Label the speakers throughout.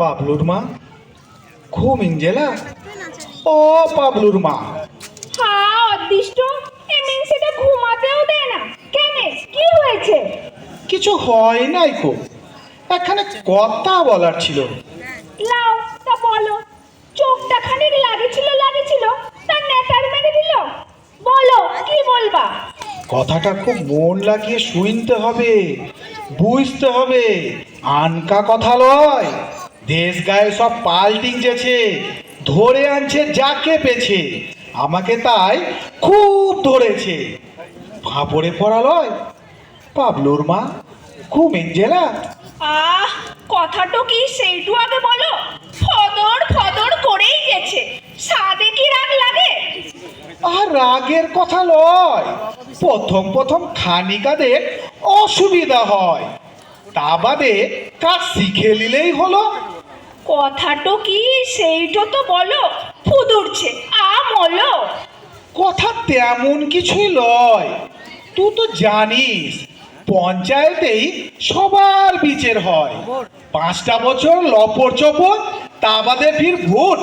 Speaker 1: পাবলুর মা। ঘুম ইঞ্জেলা। ও পাবলুর মা।
Speaker 2: হ্যাঁ অদৃষ্ট। এই মিংসিটা ঘুমাতেও দেয় না। কেন? কি হয়েছে?
Speaker 1: কিছু হয় নাই কো। একখানে কথা বলার ছিল।
Speaker 2: লাও তা বলো। চোখটা খানিক লাগেছিল লাগেছিল। তার নেটার মেরে দিল? বলো কি বলবা?
Speaker 1: কথাটা খুব মন লাগিয়ে শুনতে হবে। বুঝতে হবে। আনকা কথা লয়। দেশ গায়ে সব পাল্টিং যেছে ধরে আনছে যাকে পেছে আমাকে তাই খুব ধরেছে। ফাপড়ে পড়া লয় পাবলুর মা খুব এঞ্জেলা।
Speaker 2: আহ কথাটা কি সেইটু আগে বলো? ফদর ফদর করেই গেছে। সাদে কি রাগ লাগে?
Speaker 1: আর রাগের কথা লয় প্রথম প্রথম খানিকাদের অসুবিধা হয়। তা বাদে কাজ শিখে নিলেই হলো।
Speaker 2: কথাটা কি সেইটা তো বলো ফুদুরছে আ মলো
Speaker 1: কথা তেমন কিছুই লয় তুই তো জানিস পঞ্চায়েতেই সবার বিচার হয়। পাঁচটা বছর লপর চপর তা বাদে ফির ভোট।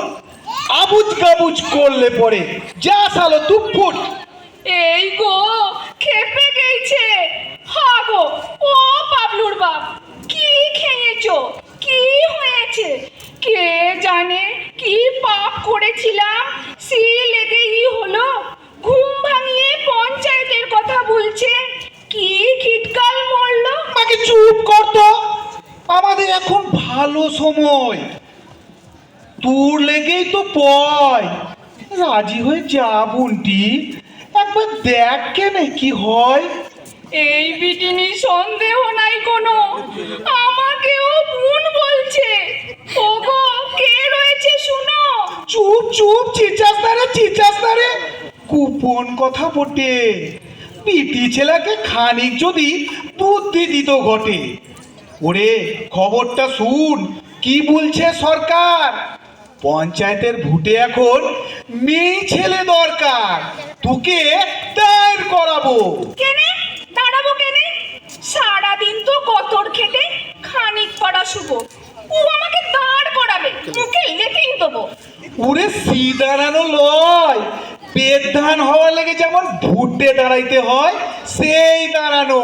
Speaker 1: আবুজ কাবুজ করলে পরে যা সালো তু ফুট।
Speaker 2: এই গো খেপে গেছে হা গো ও বাপ, কি খেয়েছো? কি হয়েছে? কে জানে কি পাপ করেছিলাম? সি লেগেই হলো। ঘুম ভাঙিয়ে পঞ্চায়েতের কথা বলছে। কি খিটকাল মরলো।
Speaker 1: আমাকে চুপ করতো আমাদের এখন ভালো সময়। তোর লেগেই তো পয়। রাজি হয়ে যা, বোনটি। একবার দেখ কেনে কি হয়।
Speaker 2: এই বিটিনি সন্দেহ নাই কোনো। আমাকেও বোন বলছে। ওগো কে রয়েছে শুনো।
Speaker 1: চুপ চুপ চিচাস না রে চিচাস না কুপন কথা বটে। পিটি ছেলেকে খানিক যদি বুদ্ধি দিত ঘটে। ওরে খবরটা শুন। কি বলছে সরকার? পঞ্চায়েতের ভোটে এখন মেয়ে ছেলে দরকার। তোকে দায়ের করাবো।
Speaker 2: কেনে? খানিক ও আমাকে দাঁড় করাবে। মুখে লেপিং দেবো।
Speaker 1: ওরে সি দাঁড়ানো লয়। পেট ধান হওয়ার লেগে যেমন ভুট্টে দাঁড়াইতে হয় সেই দাঁড়ানো।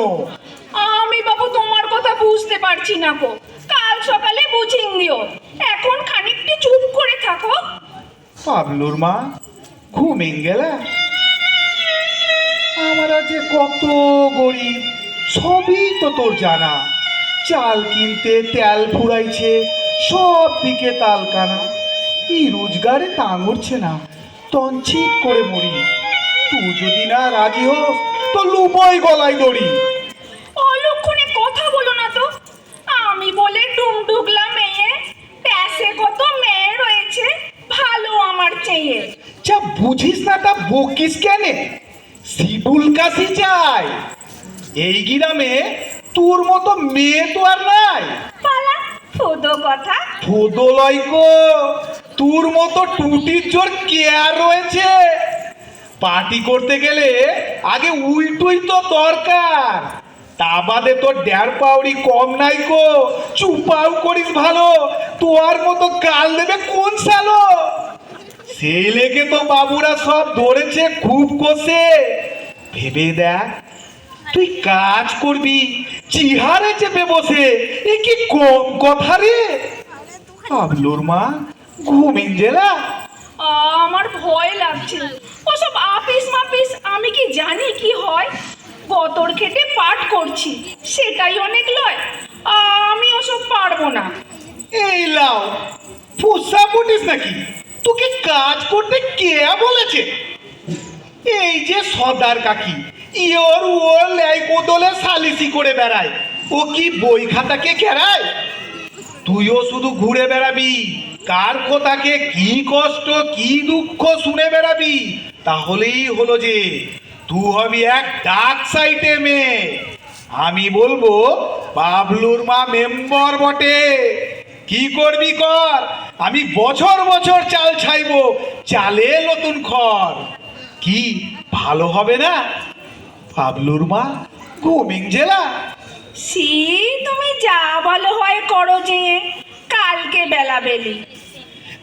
Speaker 2: আমি বাবু তোমার কথা বুঝতে পারছি না গো। কাল সকালে বুঝিং দিও। এখন খানিকটা চুপ করে থাকো।
Speaker 1: পাবলুর মা ঘুমিং গেলা? আমরা যে কত গরিব সবই তো তোর জানা। চাল কিনতে তেল ফুরাইছে সব দিকে তাল কানা এই রোজগারে তাঙড়ছে না তঞ্চিত করে মরি। তুই যদি না রাজি হোস তো লুবই গলায় দড়ি।
Speaker 2: অলক্ষণে কথা বলো না তো। আমি বলে ডুমডুগলা মেয়ে প্যাসে কত মেয়ে রয়েছে ভালো আমার চেয়ে।
Speaker 1: যা বুঝিস না তা বকিস কেন? শিবুল কাশি চাই এই গ্রামে তোর মতো মেয়ে তো আর নাই।
Speaker 2: পালা ফুদো কথা।
Speaker 1: গো। তোর মতো টুটির জোর কেয়ার রয়েছে? পার্টি করতে গেলে আগে উল্টুই তো দরকার। তা বাদে তোর ড্যার পাউরি কম নাই গো। চুপাও করিস ভালো। তোর মতো গাল দেবে কোন সালো সেই লেগে তো বাবুরা সব ধরেছে খুব কষে। ভেবে দেখ তুই কাজ করবি চিহারে চেপে বসে এ কি কথা রে? আবলুর মা ঘুমিন জেলা।
Speaker 2: আমার ভয় লাগছে। ওসব আপিস মাপিস আমি কি জানি কি হয়? গতর খেটে পাঠ করছি সেটাই অনেক লয়। আমি ওসব পারব না।
Speaker 1: এই লাও ফুসা ফুটিস নাকি? তোকে কাজ করতে কে বলেছে? এই যে সদার কাকি ইয়োর ও লাই কোদলে সালিসি করে বেড়ায়। ও কি বই খাতাকে কেরায় তুইও শুধু ঘুরে বেড়াবি। কার কোথাকে কি কষ্ট, কি দুঃখ শুনে বেড়াবি? তাহলেই হলো যে তুই হবি এক ডাক সাইটে মেয়ে। আমি বলব, বাবলুর মা মেম্বার বটে। কি করবি কর? আমি বছর বছর চাল ছাইবো, চালে নতুন খড়। কি, ভালো হবে না? বাবলুর মা ঘুমিং জেলা।
Speaker 2: সি তুমি যা ভালো হয় করো যে কালকে বেলাবেলি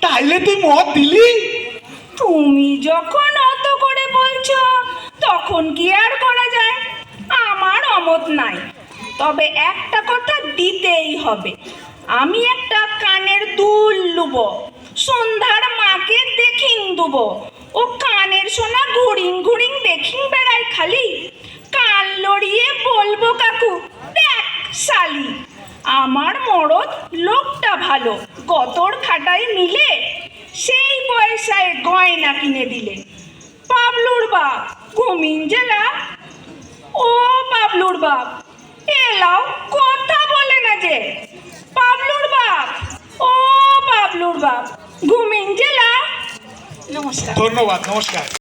Speaker 1: তাইলে তুই মত দিলি?
Speaker 2: তুমি যখন অত করে বলছো তখন কি আর করা যায়? আমার অমত নাই। তবে একটা কথা দিতেই হবে। আমি একটা কানের দুল লুব সন্ধ্যার মাকে দেখিন দুব। ও কানের সোনা ঘুরিং ঘুরিং দেখিং বেড়ায় খালি। লড়িয়ে বলব কাকু। দেখ, শালি, আমার মরদ লোকটা ভালো খাটাই মিলে সেই পয়সায় গয়না কিনে দিলে। পাবলুর বাপ ঘুমিন জেলা। ও পাবলুর বাপ, এলাও কথা বলে না যে। পাবলুর বাপ, ও পাবলুর বাপ ঘুমিন জেলা। নমস্কার।
Speaker 1: ধন্যবাদ, নমস্কার।